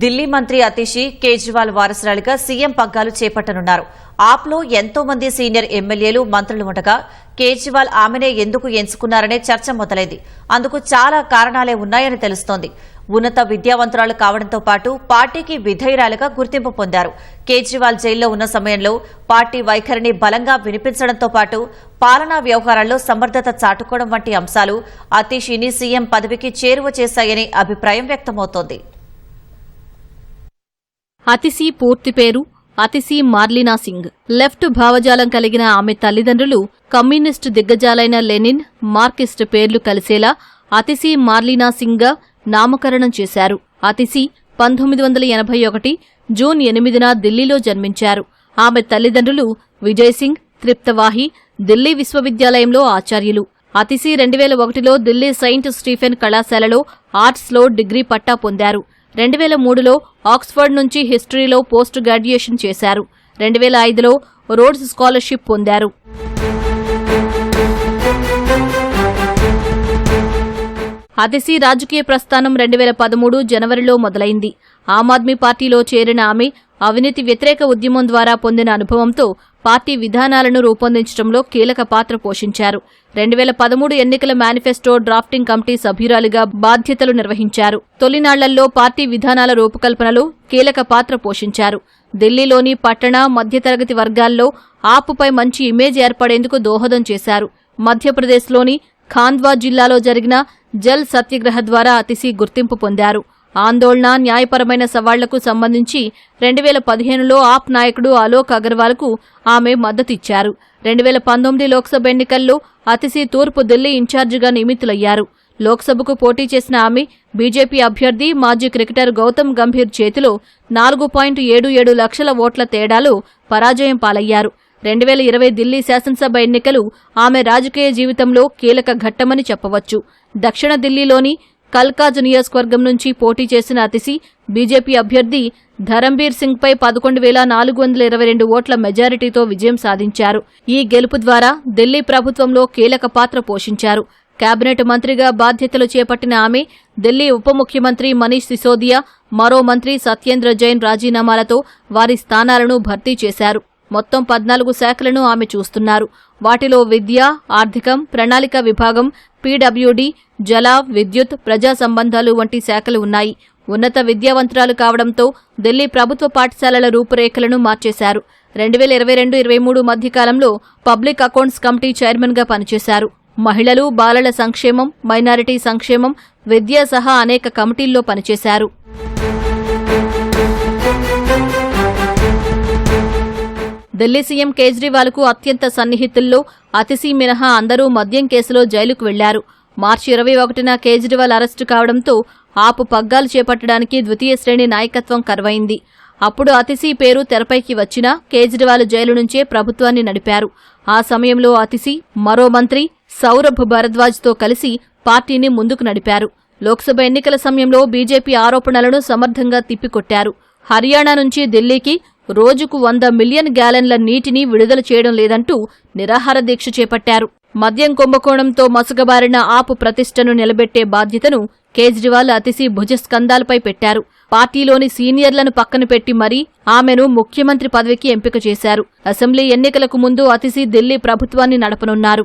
ఢిల్లీ మంత్రి అతిషి కేజ్రీవాల్ వారసురాలిగా సీఎం పగ్గాలు చేపట్టనున్నారు. ఆప్లో ఎంతో మంది సీనియర్ ఎమ్మెల్యేలు మంత్రులు ఉండగా కేజ్రీవాల్ ఆమెనే ఎందుకు ఎంచుకున్నారనే చర్చ మొదలైంది. అందుకు చాలా కారణాలే ఉన్నాయని తెలుస్తోంది. ఉన్నత విద్యావంతురాలు కావడంతో పాటు పార్టీకి విధేయురాలుగా గుర్తింపు పొందారు. కేజ్రీవాల్ జైల్లో ఉన్న సమయంలో పార్టీ వైఖరిని బలంగా వినిపించడంతో పాటు పాలనా వ్యవహారాల్లో సమర్థత చాటుకోవడం వంటి అంశాలు అతీషిని సీఎం పదవికి చేరువ చేశాయని అభిప్రాయం వ్యక్తమవుతోంది. అతిసి పూర్తి పేరు అతిసి మార్లినా సింగ్. లెఫ్ట్ భావజాలం కలిగిన ఆమె తల్లిదండ్రులు కమ్యూనిస్టు దిగ్గజాలైన లెనిన్ మార్కిస్ట్ పేర్లు కలిసేలా అతిసి మార్లినా సింగ్గా నామకరణం చేశారు. అతిసి పంతొమ్మిది వందల ఎనభై ఒకటి జూన్ ఎనిమిదిన ఢిల్లీలో జన్మించారు. ఆమె తల్లిదండ్రులు విజయ్ సింగ్ త్రిప్తవాహి ఢిల్లీ విశ్వవిద్యాలయంలో ఆచార్యులు. అతిసి రెండు వేల ఒకటిలో ఢిల్లీ సెయింట్ స్టీఫెన్ కళాశాలలో ఆర్ట్స్లో డిగ్రీ పట్టా పొందారు. రెండు వేల మూడులో ఆక్స్ఫర్డ్ నుంచి హిస్టరీలో పోస్ట్ గ్రాడ్యుయేషన్ చేశారు. రెండు వేల ఐదులో రోడ్స్ స్కాలర్షిప్ పొందారు. అతిశీ రాజకీయ ప్రస్థానం రెండు వేల పదమూడు జనవరిలో మొదలైంది. ఆమ్ ఆద్మీ పార్టీలో చేరిన ఆమె అవినీతి వ్యతిరేక ఉద్యమం ద్వారా పొందిన అనుభవంతో పార్టీ విధానాలను రూపొందించడంలో కీలక పాత్ర పోషించారు. రెండు వేల పదమూడు ఎన్నికల మేనిఫెస్టో డ్రాఫ్టింగ్ కమిటీ సభ్యురాలిగా బాధ్యతలు నిర్వహించారు. తొలినాళ్ళలో పార్టీ విధానాల రూపకల్పనలో కీలక పాత్ర పోషించారు. ఢిల్లీలోని పట్టణ మధ్యతరగతి వర్గాల్లో ఆపుపై మంచి ఇమేజ్ ఏర్పడేందుకు దోహదం చేశారు. మధ్యప్రదేశ్లోని ఖాంద్వా జిల్లాలో జరిగిన జల్ సత్యాగ్రహ ద్వారా అతిశీ గుర్తింపు పొందారు. ఆందోళన న్యాయపరమైన సవాళ్ళకు సంబంధించి రెండు వేల పదిహేనులో ఆప్ నాయకుడు అలోక్ అగర్వాల్కు ఆమె మద్దతిచ్చారు. రెండు వేల పంతొమ్మిది లోక్సభ ఎన్నికల్లో అతిసి తూర్పు ఢిల్లీ ఇన్ఛార్జిగా నియమితులయ్యారు. లోక్సభకు పోటీ చేసిన ఆమె బీజేపీ అభ్యర్థి మాజీ క్రికెటర్ గౌతమ్ గంభీర్ చేతిలో నాలుగు పాయింట్ ఏడు ఏడు లక్షల ఓట్ల తేడాలో పరాజయం పాలయ్యారు. రెండు వేల ఇరవై ఢిల్లీ శాసనసభ ఎన్నికలు ఆమె రాజకీయ జీవితంలో కీలక ఘట్టమని చెప్పవచ్చు. దక్షిణ ఢిల్లీలోని కల్కాజ్ నియోజకవర్గం నుంచి పోటీ చేసిన అతిసి బీజేపీ అభ్యర్థి ధరంబీర్ సింగ్ పై పదకొండు వేల నాలుగు వందల ఇరవై రెండు ఓట్ల మెజారిటీతో విజయం సాధించారు. ఈ గెలుపు ద్వారా ఢిల్లీ ప్రభుత్వంలో కీలక పాత్ర పోషించారు. కేబినెట్ మంత్రిగా బాధ్యతలు చేపట్టిన ఆమె ఢిల్లీ ఉప ముఖ్యమంత్రి మనీష్ సిసోదియా మరో మంత్రి సత్యేంద్ర జైన్ రాజీనామాలతో వారి స్థానాలను భర్తీ చేశారు. మొత్తం పద్నాలుగు శాఖలను ఆమె చూస్తున్నారు. వాటిలో విద్య ఆర్థికం ప్రణాళిక విభాగం పీడబ్ల్యూడీ జల విద్యుత్ ప్రజా సంబంధాలు వంటి శాఖలు ఉన్నాయి. ఉన్నత విద్యావంతురాలు కావడంతో ఢిల్లీ ప్రభుత్వ పాఠశాలల రూపురేఖలను మార్చేశారు. రెండు వేల ఇరవై రెండు ఇరవై మూడు మధ్యకాలంలో పబ్లిక్ అకౌంట్స్ కమిటీ చైర్మన్గా పనిచేశారు. మహిళలు బాలల సంక్షేమం మైనారిటీ సంక్షేమం విద్య సహా అనేక కమిటీల్లో పనిచేశారు. ఢిల్లీ సీఎం కేజ్రీవాల్కు అత్యంత సన్నిహితుల్లో అతిసి మినహా అందరూ మద్యం కేసులో జైలుకు వెళ్ళారు. మార్చి ఇరవై ఒకటిన కేజ్రీవాల్ అరెస్టు కావడంతో ఆపు పగ్గాలు చేపట్టడానికి ద్వితీయ శ్రేణి నాయకత్వం కరువైంది. అప్పుడు అతిసి పేరు తెరపైకి వచ్చినా కేజ్రీవాల్ జైలు నుంచే ప్రభుత్వాన్ని నడిపారు. ఆ సమయంలో అతిసి మరో మంత్రి సౌరభ్ భరద్వాజ్తో కలిసి పార్టీని ముందుకు నడిపారు. లోక్సభ ఎన్నికల సమయంలో బీజేపీ ఆరోపణలను సమర్థంగా తిప్పికొట్టారు. హర్యానా నుంచి ఢిల్లీకి రోజుకు వంద మిలియన్ గ్యాలన్ల నీటిని విడుదల చేయడం లేదంటూ నిరాహార దీక్ష చేపట్టారు. మద్యం కుంభకోణంతో మసుగబారిన ఆపు ప్రతిష్టను నిలబెట్టే బాధ్యతను కేజ్రీవాల్ అతిసి భుజస్కంధాలపై పెట్టారు. పార్టీలోని సీనియర్లను పక్కన పెట్టి మరీ ఆమెను ముఖ్యమంత్రి పదవికి ఎంపిక చేశారు. అసెంబ్లీ ఎన్నికలకు ముందు అతిసి ఢిల్లీ ప్రభుత్వాన్ని నడపనున్నారు.